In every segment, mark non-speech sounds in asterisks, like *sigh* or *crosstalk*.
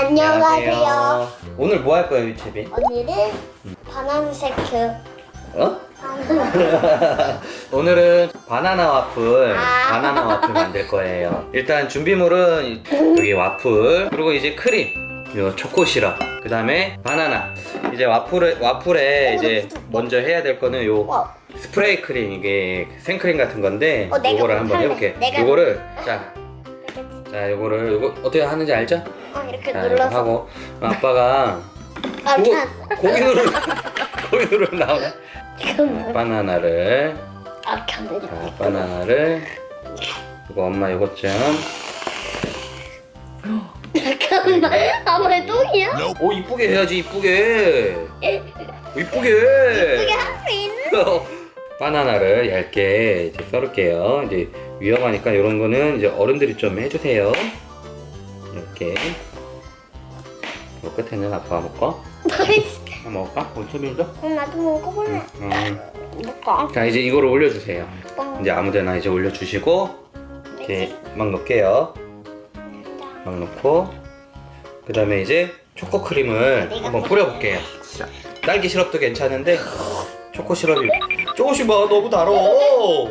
안녕하세요. 오늘 뭐 할 거예요, 유채비? 오늘은 바나나 세트. 어? *laughs* 오늘은 바나나 와플, 아. 바나나 와플 만들 거예요. 일단 준비물은 여기 와플, 그리고 이제 크림, 요 초코 시럽, 그 다음에 바나나. 이제 와플에, 와플에 이제 먼저 해야 될 거는 요 와. 스프레이 크림, 이게 생크림 같은 건데, 어, 내가 요거를 한번 할래. 해볼게. 내가 요거를, 자, 자, 요거를, 요거 어떻게 하는지 알죠? 어, 이렇게 자, 이거 눌러서. 하고, 아빠가 *laughs* 아, 고기, 참. 고기 누르, *laughs* 고기 누르 나오네. 지금 바나나를 아. 자, 바나나를 이거 엄마 이것 좀. 잠깐만. 아무래 똥이야? 오 이쁘게 해야지 이쁘게. 이쁘게. 이게 할 수 있는? 바나나를 얇게 이제 썰을게요. 이제 위험하니까 이런 거는 이제 어른들이 좀 해주세요. 이렇게. 이 끝에는 아빠가 먹고. 한번 먹을까? 채빈이도? 응, 나도 먹어볼래. 음. 먹어. 자 이제 이거를 올려주세요. 뻥. 이제 아무데나 이제 올려주시고 이렇게 막 넣을게요. 막 넣고 그 다음에 이제 초코 크림을 한번 뿌려볼게요. 딸기 시럽도 괜찮은데 초코 시럽이 조금씩 봐 너무 달어. 오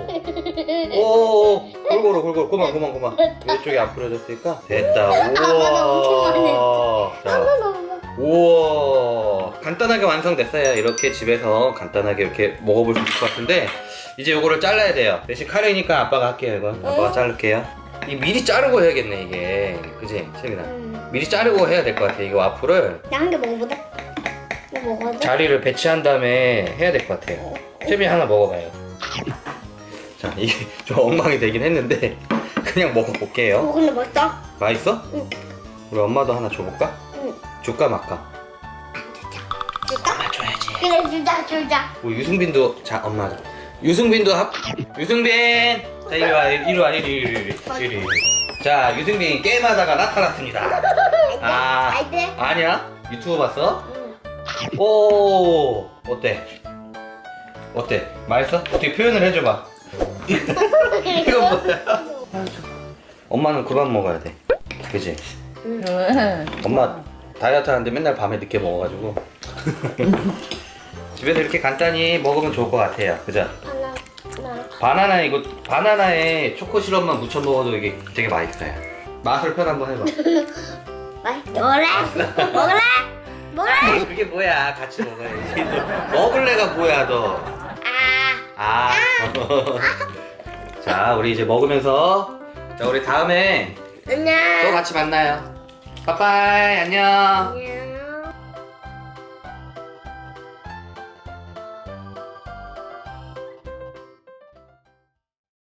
골고루 골고루. 그만 그만 그만. 이쪽에 안 뿌려졌으니까. 됐다. 나 엄청 많이 우와. 자. 하나 넣어봐. 우와. 간단하게 완성됐어요. 이렇게 집에서 간단하게 이렇게 먹어볼 수 있을 것 같은데 이제 요거를 잘라야 돼요. 대신 칼이니까 아빠가 할게요 이거. 아빠가 자를게요. 이 미리 자르고 해야겠네 이게. 그지 채민아? 음. 미리 자르고 해야 될 것 같아 이거 와플을. 나한 개 먹어보자. 먹어도? 자리를 배치한 다음에 해야 될 것 같아요 채민이 하나 먹어봐요 자 이게 *laughs* 좀 엉망이 되긴 했는데 *laughs* 그냥 먹어볼게요 어, 근데 맛있다. 맛있어? 응. 우리 엄마도 하나 줘볼까? 응. 줄까 말까? 줄까? 엄마 줘야지 그래, 주자, 주자. 뭐 유승빈도 자 엄마 유승빈도 합 유승빈 자 이리 와 이리 와 이리 이리 이리 이리 자 유승빈 게임하다가 나타났습니다 *laughs* 아 아이들. 아니야 유튜브 봤어 응. 오 어때 어때 맛있어 어떻게 표현을 해줘봐 이거 뭐야 엄마는 그만 먹어야 돼 그지 엄마 다이어트 하는데 맨날 밤에 늦게 먹어가지고 *laughs* 집에서 이렇게 간단히 먹으면 좋을 것 같아요 그죠? 바나나. 바나나 이거 바나나에 초코 시럽만 묻혀 먹어도 이게 되게 맛있어요 맛을 편 한번 해봐 맛있어. 먹을래? 먹을래? 먹을래? 그게 뭐야 같이 먹어야지 먹을래가 뭐야 너 아. 아. 자, 우리 이제 먹으면서 자, 우리 다음에 또 안녕. 같이 만나요. 빠빠이 안녕. 안녕.